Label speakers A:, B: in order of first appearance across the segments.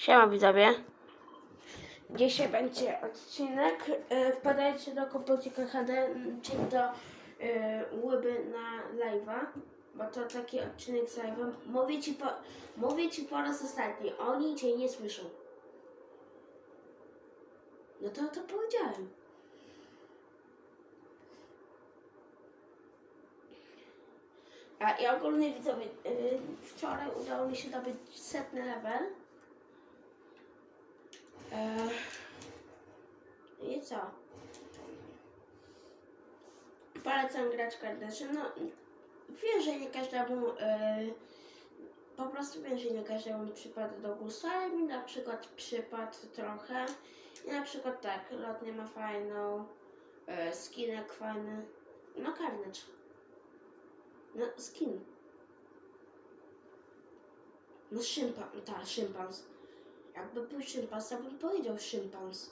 A: Siema widzowie. Dzisiaj będzie odcinek. E, Wpadajcie do Kompotika HD, czyli do e, Łyby na live'a, bo to taki odcinek z live'em. Mówię ci, po, mówię ci po raz ostatni, oni cię nie słyszą. No to to powiedziałem. A i ogólnie widzowie, y, wczoraj udało mi się zdobyć setny level. Eee, I co? Polecam grać kardeszy. No, wiem, że nie każdemu, yy, po prostu wiem, że nie każdemu przypadł do gustu, ale mi na przykład przypadł trochę. I na przykład tak, lotnie ma fajną, yy, skinek fajny, no carnage. No, skin. No, szympan, ta, szympans. Jakby był szympans, to bym powiedział szympans.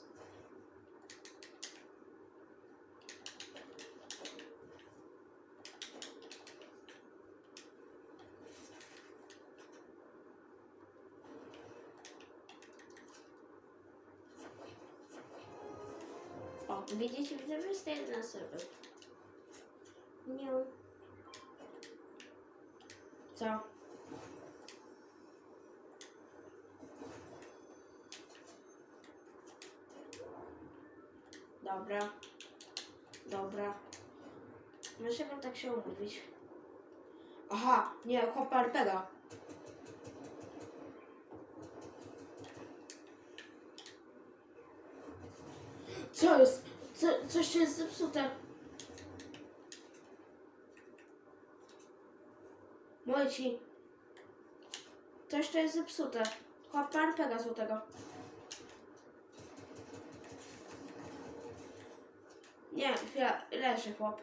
A: O, widzicie, widzę, że jest jedna osoba. Nie. Co? Dobra. Dobra. Możemy tak się umówić. Aha, nie, chłopa Arpega. Co jest? Co, coś tu jest zepsute. Mówię ci. Coś to jest zepsute. Chłopa Arpega złotego. Nie, chwila, leży chłop.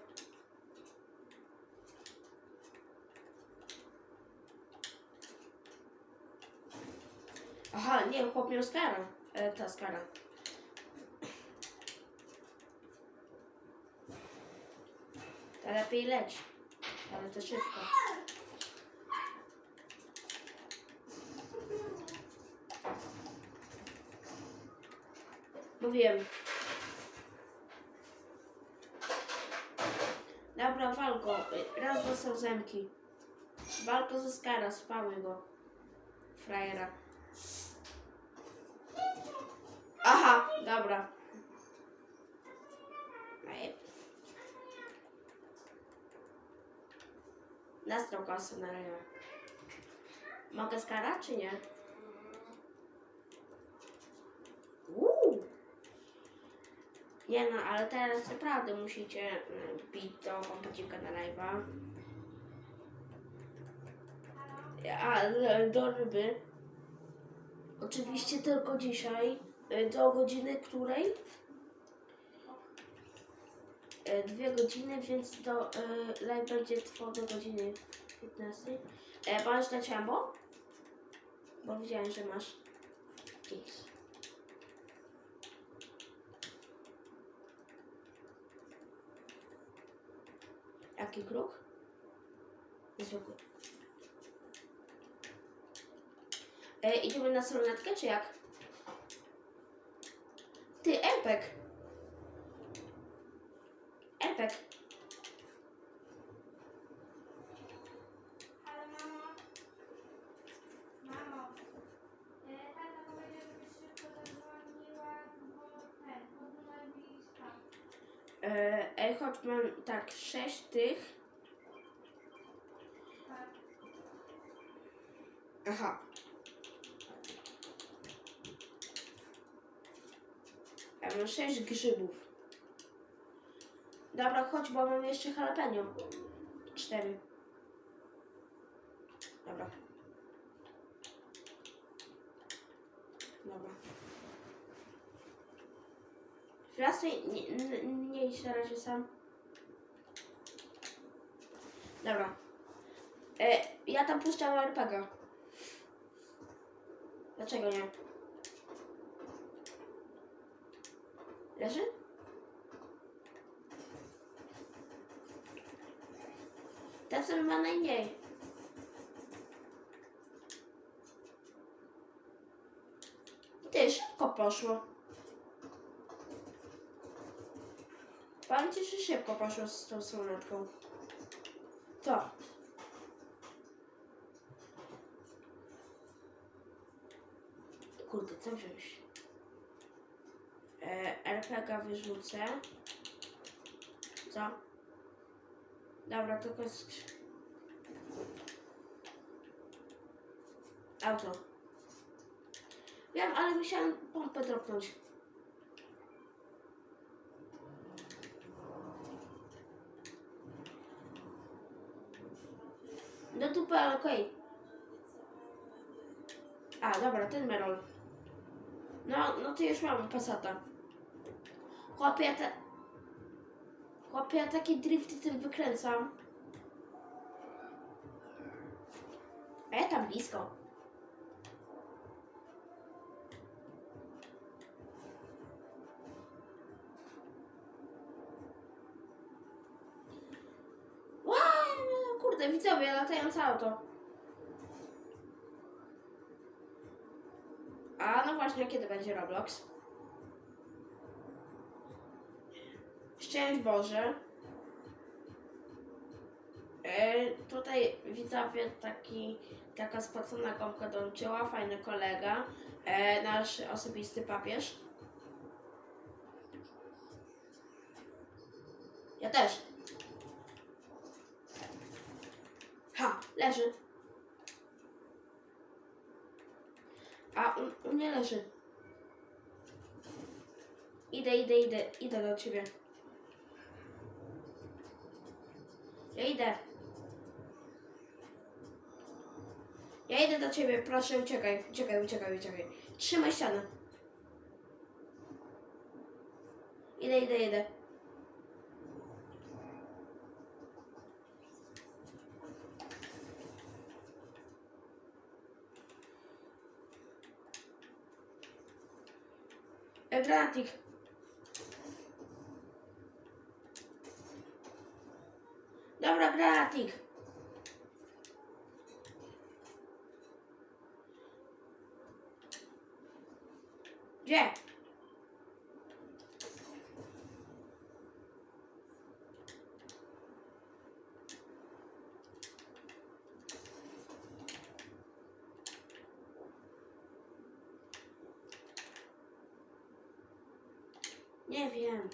A: Aha, nie, chłop miał skara. E, ta skara. To lepiej leć. Ale to szybko. Mówiłem. Walko. Raz, są zemki. Walko ze skara, spały go. Frajera. Aha, dobra. Nastrał kasę na razie. Mogę skara, czy nie? Nie no, ale teraz naprawdę musicie y, bić do komputerka na live'a. A e, do ryby. Oczywiście tylko dzisiaj. y, Do godziny której? E, Dwie godziny, więc do live będzie trwał do godziny 15. E, masz dać ammo? Bo widziałem, że masz. X. Jaki kruk? Zwykły. E, idziemy na solnatkę, czy jak? Ty, Empek! Empek! Ej, chodź, mam tak, sześć tych. Aha. Ja mam sześć grzybów. Dobra, chodź, bo mam jeszcze jalapeno. Cztery. Dobra. Dobra. Wracaj, nie, nie, idź na razie sam. Dobra. E, ja tam puszczam RPG. Dlaczego nie? Leży? Ten sobie ma najmniej. Ty, szybko poszło. Powiem ci, że szybko poszło z tą słoneczką. Co? Kurde, co wziąć? E, RPG wyrzucę. Co? Dobra, tylko jest... Auto. Wiem, ale musiałem pompę dropnąć. Ale okej. A, dobra, ten Merol. No, no to już mamy Passata. Chłopie, ja te... Chłopie, ja takie drifty tym wykręcam. A ja tam blisko. Widzowie, latające auto. A no właśnie, kiedy będzie Roblox? Szczęść Boże. E, tutaj widzowie taki, taka spocona gąbka dołączyła, fajny kolega, e, nasz osobisty papież. Ja też. Ha, leży. A u, u mnie leży. Idę, idę, idę, idę do ciebie. Ja idę. Ja idę do ciebie, proszę uciekaj, uciekaj, uciekaj, uciekaj. Trzymaj ścianę. Idę, idę, idę. E, Granatnik. Dobra, granatnik. Gdzie? Nie wiem.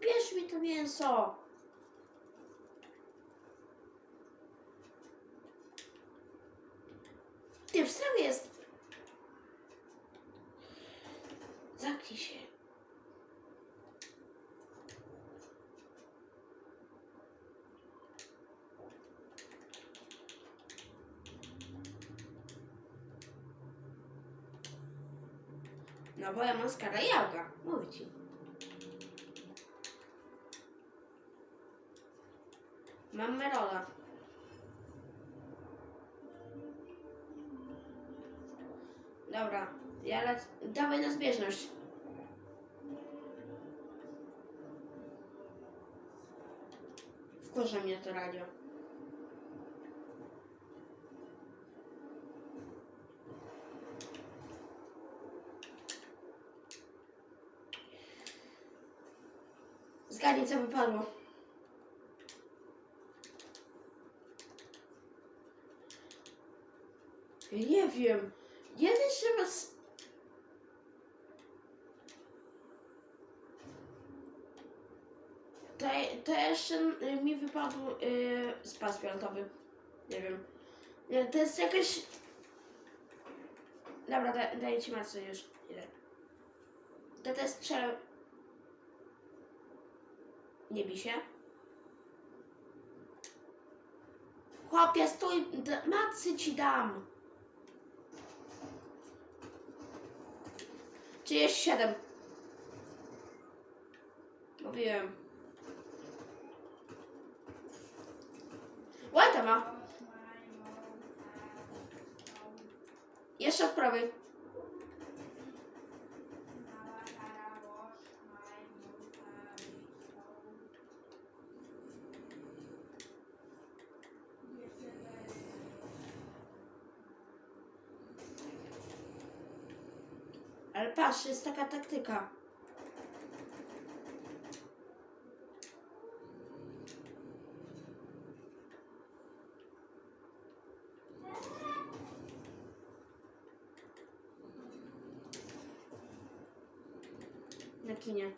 A: Bierz mi to mięso. Ty, w jest. Zamknij się. No bo ja mam skara jałga, mówię ci. Dobra, ja lec... Dawaj na zbieżność. Wkurza mnie to radio. Zgadnij, co wypadło. Nie wiem. Jeden trzeba... s- To, to jeszcze y, mi wypadł yy, spas fioletowy. Nie wiem. Nie, to jest jakaś... Dobra, da, daję ci masę już. Idę. To, jest strzel... Nie bij się. Chłopie, stój, macy ci dam. 37. Mówiłem. Łajta ma. Jeszcze od prawej. Ale patrz, jest taka taktyka. Na kinie.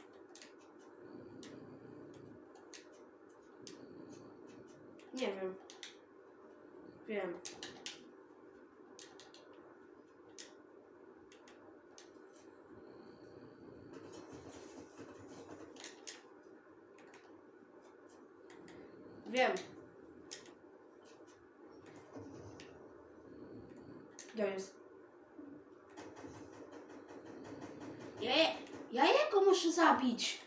A: Nie wiem. Wiem. Wiem. Gdzie jest? Ja, ja jego muszę zabić.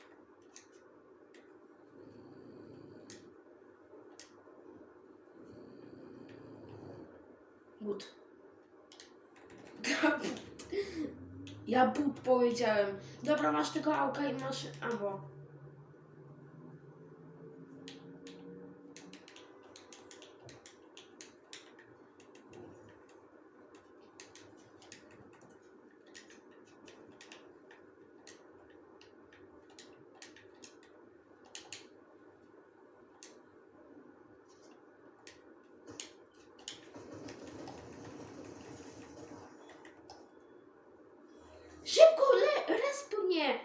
A: But. Ja but powiedziałem. Dobra, masz tego auka i masz ammo. Szybko, le, resp mnie!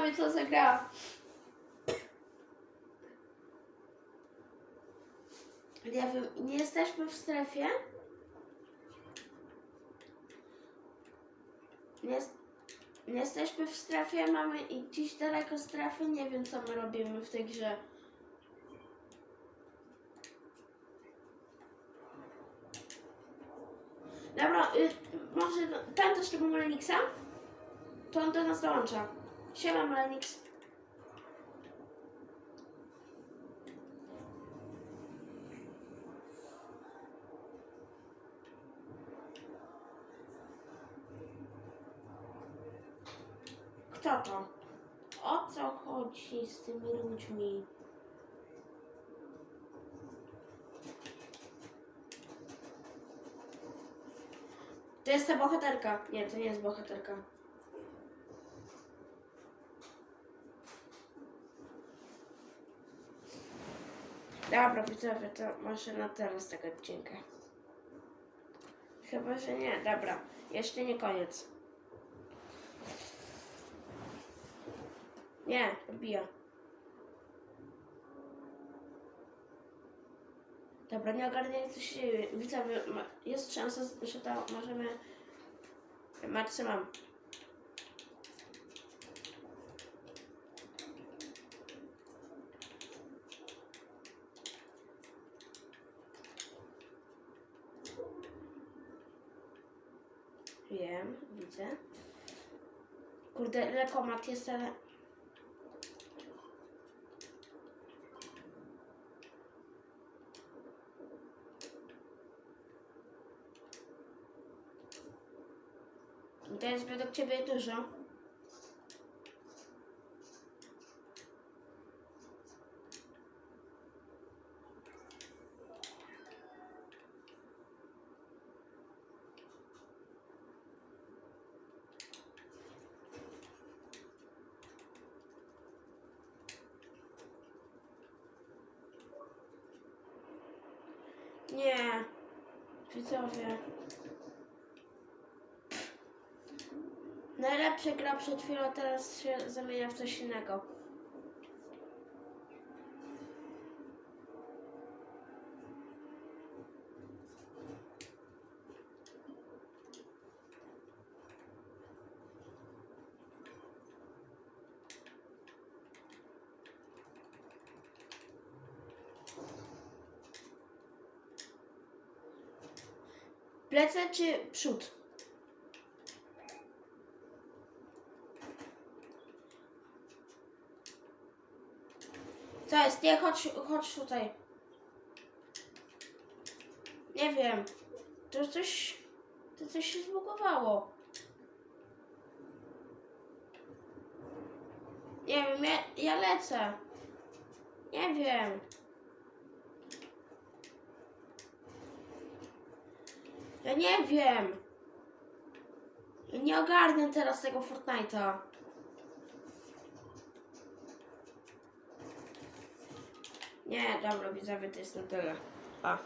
A: Widzowie, co zagrała. Nie wiem, nie jesteśmy w strefie. Nie, nie jesteśmy w strefie, mamy i gdzieś daleko strefy. Nie wiem, co my robimy w tej grze. Dobra, y, może tam też tego Meleniksa? To on do nas dołącza. Siema Melenix. Kto to? O co chodzi z tymi ludźmi? To jest ta bohaterka. Nie, to nie jest bohaterka. Dobra, widzowie, to może na teraz tego odcinka. Chyba, że nie. Dobra, jeszcze nie koniec. Nie, odbija. Dobra, nie ogarniaj co się dzieje. Widzowie, jest szansa, że to możemy... Marcy mam. Wiem, widzę. Kurde, lekomat jest, ale... To jest według Ciebie dużo. Nie, widzowie. Najlepsza gra przed chwilą, teraz się zamienia w coś innego. Plecy czy przód? Co jest? Nie, chodź, chodź tutaj. Nie wiem. To coś... To coś się zbugowało. Nie wiem, ja, ja lecę. Nie wiem. Ja nie wiem. Ja nie ogarniam teraz tego Fortnite'a. Nie, dobra, widzowie, to jest na tyle. Pa.